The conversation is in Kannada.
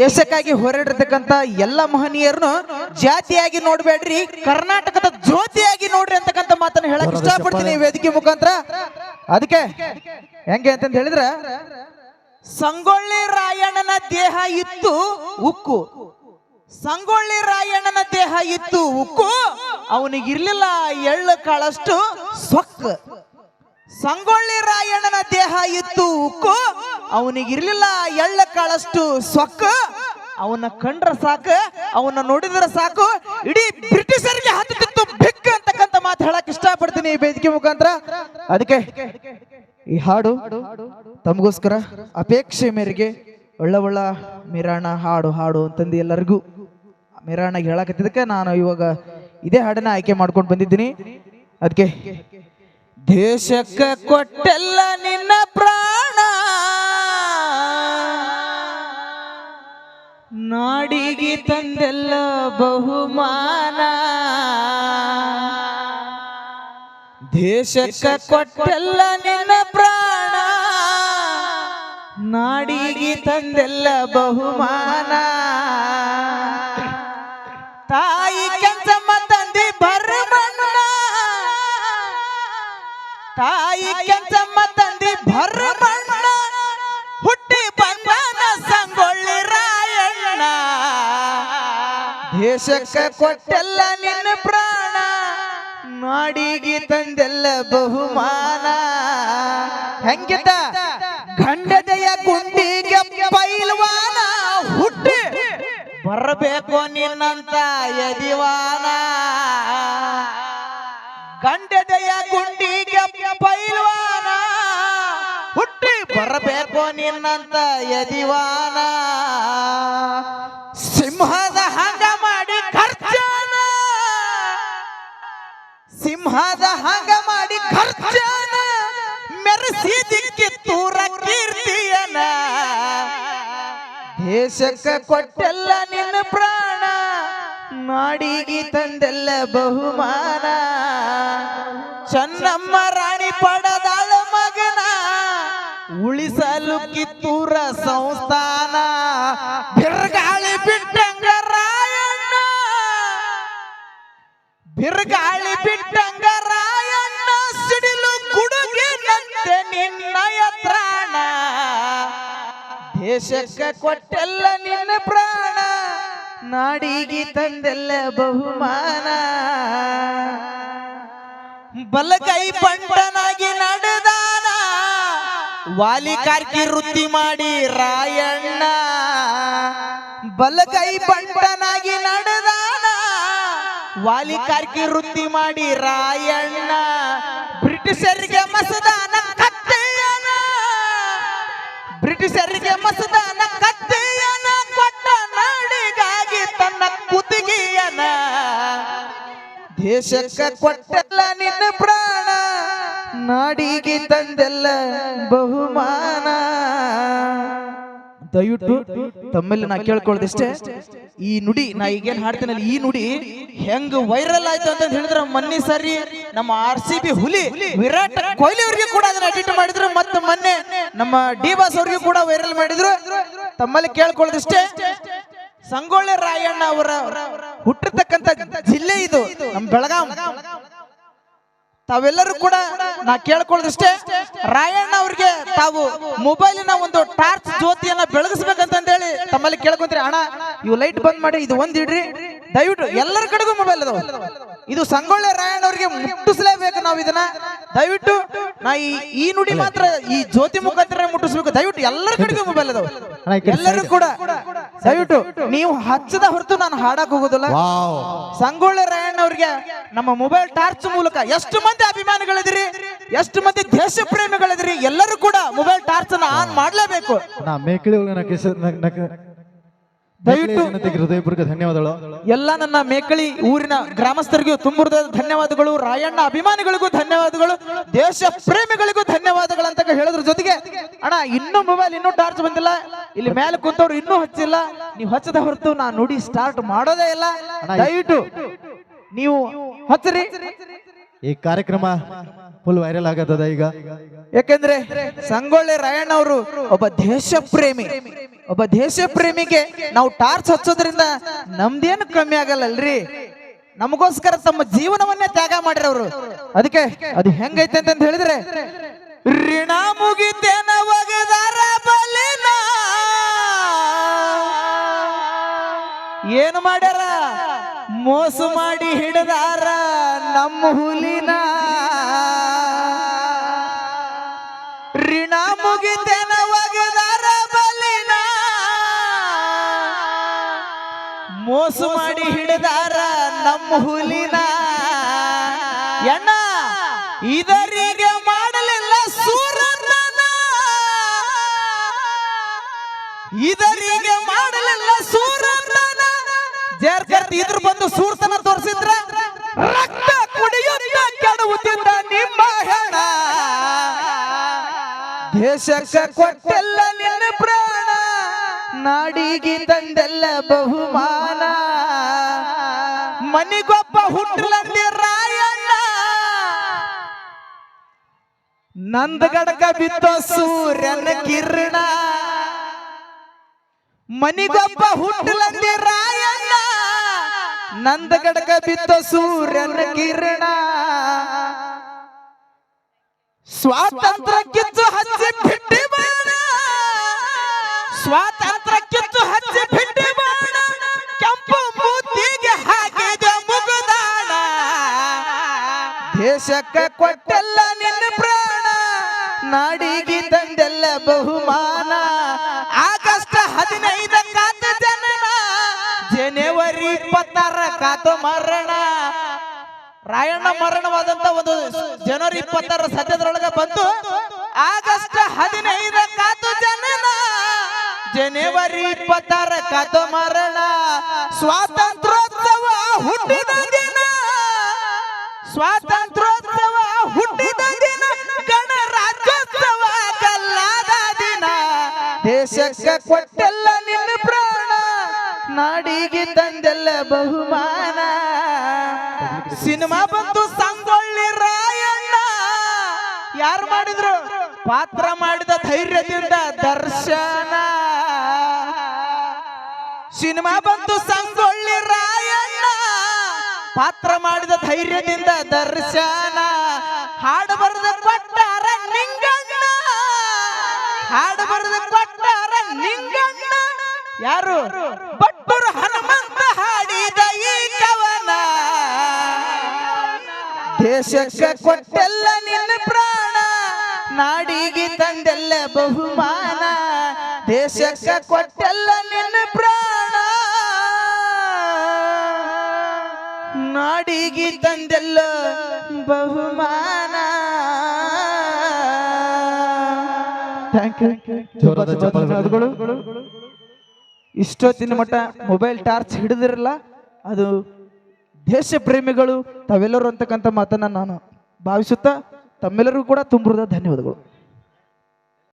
ದೇಶಕ್ಕಾಗಿ ಹೋರಾಡಿರ್ತಕ್ಕಂಥ ಎಲ್ಲ ಮಹನೀಯರನ್ನು ಜಾತಿಯಾಗಿ ನೋಡ್ಬೇಡ್ರಿ ಕರ್ನಾಟಕದ ಜ್ಯೋತಿಯಾಗಿ ನೋಡ್ರಿ ಅಂತಕ್ಕಂಥ ಮಾತನ್ನು ಹೇಳಕ್ ಇಷ್ಟಪಡ್ತೀನಿ ವೇದಿಕೆ ಮುಖಾಂತರ. ಅದಕ್ಕೆ ಹೆಂಗೆ ಅಂತಂದು ಹೇಳಿದ್ರ ಸಂಗೊಳ್ಳಿ ರಾಯಣ್ಣನ ದೇಹ ಇತ್ತು ಉಕ್ಕು. ಸಂಗೊಳ್ಳಿ ರಾಯಣ್ಣನ ದೇಹ ಇತ್ತು ಉಕ್ಕು. ಅವನಿಗಿರ್ಲಿಲ್ಲ ಎಳ್ಳು ಕಾಳಷ್ಟು ಸೊಕ್ಕ. ಸಂಗೊಳ್ಳಿ ರಾಯಣ್ಣನ ದೇಹ ಇತ್ತು, ಉಕ್ಕು. ಅವನಿಗಿರ್ಲಿಲ್ಲ ಎಳ್ಳ ಕಾಳಷ್ಟು ಸೊಕ್ಕ. ಅವನ ಕಂಡ್ರ ಸಾಕು ಅವನ ನೋಡಿದ್ರ ಸಾಕು. ಇಡೀ ಬ್ರಿಟಿಷರಿಗೆ ಹತ್ತಿತ್ತು ಬೆಕ್ಕ ಅಂತಕ್ಕಂಥ ಮಾತು ಹೇಳಕ್ ಇಷ್ಟಪಡ್ತೀನಿ ವೇದಿಕೆ ಮುಖಾಂತರ. ಅದಕ್ಕೆ ಈ ಹಾಡು ತಮಗೋಸ್ಕರ ಅಪೇಕ್ಷೆ ಮೇರೆಗೆ ಒಳ್ಳ ಒಳ್ಳ ಮಿರಾಣ ಹಾಡು ಹಾಡು ಅಂತಂದು ಎಲ್ಲರಿಗೂ ಮಿರಾಣಗೆ ಹೇಳಕತ್ತಿದ್ದಕ್ಕೆ ನಾನು ಇವಾಗ ಇದೇ ಹಾಡನ್ನ ಆಯ್ಕೆ ಮಾಡ್ಕೊಂಡು ಬಂದಿದ್ದೀನಿ. ಅದಕ್ಕೆ ದೇಶಕ್ಕ ಕೊಟ್ಟೆಲ್ಲ ನಿನ್ನ ಪ್ರಾಣ. ನಾಡಿಗೆ ತಂದೆಲ್ಲ ಬಹುಮಾನ. ದೇಶಕ್ಕೆ ಕೊಟ್ಟೆಲ್ಲ ನಿನ್ನ ಪ್ರಾಣ. ನಾಡಿಗೆ ತಂದೆಲ್ಲ ಬಹುಮಾನ. ತಾಯಿ ಕೆಂಚಮ್ಮ ತಾಯಿ ಕೆಂಚಮ್ಮ ತಂದಿ ಭರಮಣ್ಣ ಹುಟ್ಟಿ ಬಂದನ ಸಂಗೊಳ್ಳಿ ರಾಯಣ್ಣ. ದೇಶಕ್ಕೆ ಕೊಟ್ಟೆಲ್ಲ ನಿನ್ನ ಪ್ರಾಣ, ನಾಡಿಗೆ ತಂದೆಲ್ಲ ಬಹುಮಾನ. ಹೆಂಗಿದ್ದ ಗಂಡದೆಯ ಗುಂಡಿಗೆ ಪೈಲ್ವಾನ, ಹುಟ್ಟಿ ಬರಬೇಕು ನಿನ್ನಂತ ಯದಿವಾನ ಗಂಡದೆಯ ಗುಂಡಿಗೆ ಪೈಲ್ವಾನ. ಹುಟ್ಟಿ ಬರಬೇಕು ನಿನ್ನಂತ ಯದಿವಾನ. ಸಿಂಹದ ಹಂಗ ಮಾಡಿ ಖರ್ಚಾನ. ಸಿಂಹದ ಹಂಗ ಮಾಡಿ ಖರ್ಚಾನ. ಮೆರೆಸಿ ಕಿತ್ತೂರ ಕೀರ್ತಿಯನ ದೇಶಕ್ಕೆ ಕೊಟ್ಟೆಲ್ಲ ನಿನ್ನ ಪ್ರಾಣ. ನಾಡಿಗೆ ತಂದೆಲ್ಲ ಬಹುಮಾನ. ಚನ್ನಮ್ಮ ರಾಣಿ ಪಡದಾಳ ಮಗನ. ಉಳಿಸಲು ಕಿತ್ತೂರ ಸಂಸ್ಥಾನ. ಬಿರ್ಗಾಳಿ ಬಿಟ್ಟಂಗ ರಾಯಣ್ಣ. ಬಿರುಗಾಳಿ ಬಿಟ್ಟಂಗ ರಾಯಣ್ಣ. ಸಿಡಿಲು ಗುಡುಗಿನಂತೆ ನಿನ್ನಯ ತ್ರಾಣ ದೇಶಕ್ಕೆ ಕೊಟ್ಟೆಲ್ಲ ನಿನ್ನ ನಾಡಿಗೆ ತಂದೆಲ್ಲ ಬಹುಮಾನ. ಬಲಗೈ ಬಂಟನಾಗಿ ನಡೆದಾನ. ವಾಲಿ ಕಾರ್ಕಿ ವೃತ್ತಿ ಮಾಡಿ ರಾಯಣ್ಣ. ಬಲಗೈ ಬಂಟನಾಗಿ ನಡೆದಾನ. ವಾಲಿ ಕಾರ್ಕಿ ವೃತ್ತಿ ಮಾಡಿ ರಾಯಣ್ಣ. ಬ್ರಿಟಿಷರಿಗೆ ಮಸದಾನ. ದೇಶಕ್ಕ ಕೊಟ್ಟೆಲ್ಲ ನಿನ್ನ ಪ್ರಾಣ. ನಾಡಿಗೆ ತಂದೆಲ್ಲ ಬಹುಮಾನ. ದಯವಿಟ್ಟು ತಮ್ಮಲ್ಲಿ ನಾ ಕೇಳ್ಕೊಳ್ಳೋದಿಷ್ಟೇ. ಈ ನುಡಿ, ನಾ ಈಗೇನ್ ಹಾಡ್ತೀನಲ್ಲ, ಈ ನುಡಿ ಹೆಂಗ್ ವೈರಲ್ ಆಯ್ತು ಅಂತ ಹೇಳಿದ್ರೆ ಮೊನ್ನೆ ಸರಿ ನಮ್ಮ ಆರ್ ಸಿ ಬಿ ಹುಲಿ ವಿರಾಟ್ ಕೊಹ್ಲಿ ಅವ್ರಿಗೆ ಕೂಡ ಅದನ್ನ ಅಡಿಟ್ ಮಾಡಿದ್ರು. ಮತ್ತೆ ಮೊನ್ನೆ ನಮ್ಮ ಡಿ ಬಾಸ್ ಅವ್ರಿಗೆ ಕೂಡ ವೈರಲ್ ಮಾಡಿದ್ರು. ತಮ್ಮಲ್ಲಿ ಕೇಳ್ಕೊಳ್ಳೋದಿಷ್ಟೇ. ಸಂಗೊಳ್ಳಿ ರಾಯಣ್ಣ ಅವರ ಹುಟ್ಟಿರ್ತಕ್ಕಂಥ ಜಿಲ್ಲೆ ಇದು ನಮ್ಮ ಬೆಳಗಾಂ. ತಾವೆಲ್ಲರೂ ಕೂಡ ನಾ ಕೇಳ್ಕೊಳ್ಳೋದಷ್ಟೇ ರಾಯಣ್ಣ ಅವ್ರಿಗೆ ತಾವು ಮೊಬೈಲಿನ ಒಂದು ಟಾರ್ಚ್ ಜ್ಯೋತಿಯನ್ನ ಬೆಳಗಿಸ್ಬೇಕಂತ ಹೇಳಿ ತಮ್ಮಲ್ಲಿ ಕೇಳ್ಕೊಂತೀರಿ ಅಣ್ಣ ಇವು ಲೈಟ್ ಬಂದ್ ಮಾಡಿ ಇದು ಒಂದ್ ಇಡ್ರಿ ದಯವಿಟ್ಟು ಎಲ್ಲರ ಕಡೆಗೂ ಮೊಬೈಲ್ ಅದಾವ. ಇದು ಸಂಗೊಳ್ಳಿ ರಾಯಣ್ಣ ಅವ್ರಿಗೆ ಮುಟ್ಟಿಸ್ಲೇಬೇಕು ನಾವು ಇದನ್ನ. ದಯವಿಟ್ಟು ನಾ ಈ ಈ ನುಡಿ ಮಾತ್ರ ಈ ಜ್ಯೋತಿ ಮುಖಾಂತರ ಮುಟ್ಟಿಸ್ಬೇಕು ದಯವಿಟ್ಟು ಎಲ್ಲರ ಕಡೆಗೂ ಮೊಬೈಲ್ ಅದಾವ. ಎಲ್ಲರೂ ಕೂಡ ದಯವಿಟ್ಟು ನೀವು ಹಚ್ಚದ ಹೊರತು ನಾನು ಹಾಡಕ್ ಹೋಗೋದಿಲ್ಲ. ಸಂಗೊಳ್ಳಿ ರಾಯಣ್ಣ ಅವ್ರಿಗೆ ನಮ್ಮ ಮೊಬೈಲ್ ಟಾರ್ಚ್ ಮೂಲಕ ಎಷ್ಟು ಮಂದಿ ಅಭಿಮಾನಿಗಳಿದಿರಿ ಎಷ್ಟು ಮಂದಿ ದೇಶ ಪ್ರೇಮಿಗಳಿದ್ರಿ ಎಲ್ಲರೂ ಕೂಡ ಮೊಬೈಲ್ ಟಾರ್ಚ್ ಅನ್ನ ಆನ್ ಮಾಡ್ಲೇಬೇಕು. ನಾ ಮೇಕಳಿ ದಯವಿಟ್ಟು ಹೃದಯಪೂರ್ವಕ ಧನ್ಯವಾದಗಳು. ಎಲ್ಲ ನನ್ನ ಮೇಕಳಿ ಊರಿನ ಗ್ರಾಮಸ್ಥರಿಗೂ ತುಂಬುರದ ಧನ್ಯವಾದಗಳು. ರಾಯಣ್ಣ ಅಭಿಮಾನಿಗಳಿಗೂ ಧನ್ಯವಾದಗಳು. ದೇಶ ಪ್ರೇಮಿಗಳಿಗೂ ಧನ್ಯವಾದಗಳು ಅಂತ ಹೇಳಿದ್ರ ಜೊತೆಗೆ ಅಣ್ಣ ಇನ್ನೂ ಮೊಬೈಲ್ ಇನ್ನೂ ಟಾರ್ಚ್ ಬಂದಿಲ್ಲ. ಇಲ್ಲಿ ಮೇಲೆ ಕುಂತವ್ರು ಇನ್ನೂ ಹಚ್ಚಿಲ್ಲ. ನೀವು ಹಚ್ಚದ ಹೊರತು ನಾ ನೋಡಿ ಸ್ಟಾರ್ಟ್ ಮಾಡೋದೇ ಇಲ್ಲ. ದಯವಿಟ್ಟು ನೀವು ಹಚ್ಚರಿ. ಈ ಕಾರ್ಯಕ್ರಮ ಫುಲ್ ವೈರಲ್ ಆಗತ್ತದ ಈಗ? ಯಾಕೆಂದ್ರೆ ಸಂಗೊಳ್ಳಿ ರಾಯಣ್ಣ ಅವರು ಒಬ್ಬ ದೇಶ ಪ್ರೇಮಿ ಒಬ್ಬ ದೇಶ ಪ್ರೇಮಿಗೆ ನಾವು ಟಾರ್ಚ್ ಹಚ್ಚೋದ್ರಿಂದ ನಮ್ದೇನು ಕಮ್ಮಿ ಆಗಲ್ಲಲ್ರಿ? ನಮಗೋಸ್ಕರ ತಮ್ಮ ಜೀವನವನ್ನೇ ತ್ಯಾಗ ಮಾಡಿರವ್ರು ಅದಕ್ಕೆ ಅದು ಹೆಂಗೈತೆ ಅಂತ ಹೇಳಿದ್ರೆ, ಋಣ ಮುಗಿತೇನ ಒಗದಾರ ಏನು ಮಾಡ್ಯಾರ? ಮೋಸ ಮಾಡಿ ಹಿಡಿದಾರ ನಮ್ಮ ಹುಲಿನ. ಋಣ ಮುಗಿತೇನ ಒಗದಾರ ಬಲಿನ ಮೋಸ ಮಾಡಿ ಹಿಡಿದಾರ ನಮ್ಮ ಹುಲಿನ. ಎಣ್ಣ ಇದರಿಗೆ ಮಾಡಲಿಲ್ಲ ಸೂರನ ಇದರಿಗೆ ಮಾಡಲಿಲ್ಲ ಸೂರನ ಜರ್ಕರ್ತಿ ಇದ್ರ ಬಂದು ಸೂರ್ತನ ದೇಶಕ್ಕ ಕೊಟ್ಟೆಲ್ಲ ನಿನ್ನ ಪ್ರಾಣ ನಾಡಿಗೆ ತಂದೆಲ್ಲ ಬಹುಮಾನ. ಮನಿಗೊಬ್ಬ ಹುಟ್ಟಲಂದಿ ರಾಯಣ್ಣ. ನಂದಗಡಕ ಬಿತ್ತೋ ಸೂರ್ಯನ ಕಿರಣ. ಮನಿಗೊಬ್ಬ ಹುಟ್ಟಲಂದಿ ರಾಯಣ್ಣ. ನಂದಗಡಕ ಬಿತ್ತೋ ಸೂರ್ಯನ ಕಿರಣ. ಸ್ವಾತಂತ್ರ್ಯ ಕಿತ್ತು ಹಚ್ಚಿ ಬಿಟ್ಟಿ ಬಾಣ ಸ್ವಾತಂತ್ರ್ಯ ಕಿತ್ತು ಹಚ್ಚಿ ಬಿಟ್ಟಿ ಬಾಣ ಕೆಂಪು ಮೂತಿಗೆ ಹಾಕಿದ ಮುಗುದಾಣ ದೇಶಕ್ಕ ಕೊಟ್ಟೆಲ್ಲ ನಿನ್ನ ಪ್ರಾಣ. ನಾಡಿಗೆ ತಂದೆಲ್ಲ ಬಹುಮಾನ. ಆಗಸ್ಟ್ ಹದಿನೈದ ಕಾತ ಜನನ ಜನವರಿ ಇಪ್ಪತ್ತಾರ ಕಾತು ಮರಣ. ರಾಯಣ್ಣ ಮರಣವಾದಂತ ಒಂದು ಜನವರಿ ಇಪ್ಪತ್ತಾರ ಸದ್ಯದೊಳಗ ಬಂದು ಆಗಸ್ಟ್ ಹದಿನೈದ ಕಾತು ಜನನ. ಜನವರಿ ಇಪ್ಪತ್ತಾರ ಕಾತು ಮರಣ. ಸ್ವಾತಂತ್ರ್ಯೋತ್ಸವ ಹುಟ್ಟಿದ ದಿನ. ಸ್ವಾತಂತ್ರ್ಯೋತ್ಸವ ಹುಟ್ಟಿದ ದಿನ. ಗಣರಾಜ್ಯೋತ್ಸವ ಕಲ್ಲಾದ ದಿನ. ದೇಶಕ್ಕೆ ಕೊಟ್ಟೆಲ್ಲ ನಿನ್ನ ಪ್ರಾಣ. ನಾಡಿಗೆ ತಂದೆಲ್ಲ ಬಹುಮಾನ. ಸಿನಿಮಾ ಬಂತು ಸಂಗೊಳ್ಳಿ ರಾಯಣ್ಣ. ಯಾರು ಮಾಡಿದ್ರು? ಪಾತ್ರ ಮಾಡಿದ ಧೈರ್ಯದಿಂದ ದರ್ಶನ. ಸಿನಿಮಾ ಬಂತು ಸಂಗೊಳ್ಳಿ ರಾಯಣ್ಣ. ಪಾತ್ರ ಮಾಡಿದ ಧೈರ್ಯದಿಂದ ದರ್ಶನ. ಹಾಡು ಬರೆದ ಕೊಟ್ಟಾರ ನಿಂಗಣ್ಣ. ಹಾಡು ಬರೆದ ಕೊಟ್ಟಾರ ನಿಂಗಣ್ಣ. ಯಾರು? ದೇಶಕ್ಕೆ ಕೊಟ್ಟೆಲ್ಲ ನಿನ್ನ ಪ್ರಾಣ. ನಾಡಿಗೆ ತಂದೆಲ್ಲ ಬಹುಮಾನ. ದೇಶಕ್ಕ ಕೊಟ್ಟೆಲ್ಲ ನಿನ್ನ ಪ್ರಾಣ. ನಾಡಿಗೆ ತಂದೆಲ್ಲ ಬಹುಮಾನ. ಇಷ್ಟೊತ್ತಿನ ಮಟ್ಟ ಮೊಬೈಲ್ ಟಾರ್ಚ್ ಹಿಡಿದಿರಲ್ಲ. ಅದು ದೇಶ ಪ್ರೇಮಿಗಳು ತಾವೆಲ್ಲರೂ ಅಂತಕ್ಕಂಥ ಮಾತನ್ನ ನಾನು ಭಾವಿಸುತ್ತಾ ತಮ್ಮೆಲ್ಲರಿಗೂ ಕೂಡ ತುಂಬ ಧನ್ಯವಾದಗಳು.